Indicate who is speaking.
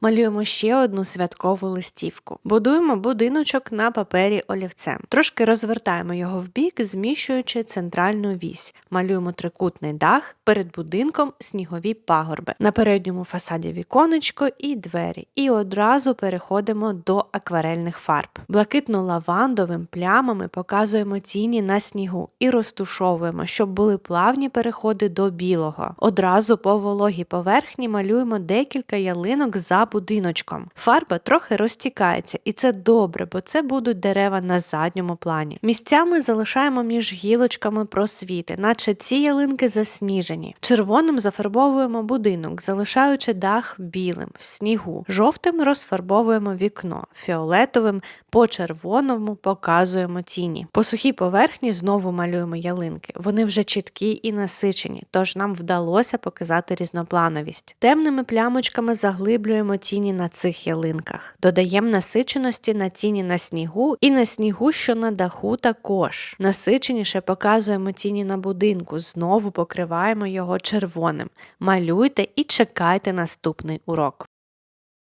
Speaker 1: Малюємо ще одну святкову листівку. Будуємо будиночок на папері олівцем. Трошки розвертаємо його в бік, зміщуючи центральну вісь. Малюємо трикутний дах, перед будинком снігові пагорби. На передньому фасаді віконечко і двері. І одразу переходимо до акварельних фарб. Блакитно-лавандовим плямами показуємо тіні на снігу і розтушовуємо, щоб були плавні переходи до білого. Одразу по вологій поверхні малюємо декілька ялинок за будиночком. Фарба трохи розтікається, і це добре, бо це будуть дерева на задньому плані. Місцями залишаємо між гілочками просвіти, наче ці ялинки засніжені. Червоним зафарбовуємо будинок, залишаючи дах білим в снігу. Жовтим розфарбовуємо вікно, фіолетовим по червоному показуємо тіні. По сухій поверхні знову малюємо ялинки. Вони вже чіткі і насичені, тож нам вдалося показати різноплановість. Темними плямочками заглиблюємо тіні на цих ялинках, додаємо насиченості на тіні на снігу і на снігу, що на даху також. Насиченіше показуємо тіні на будинку, знову покриваємо його червоним. Малюйте і чекайте наступний урок.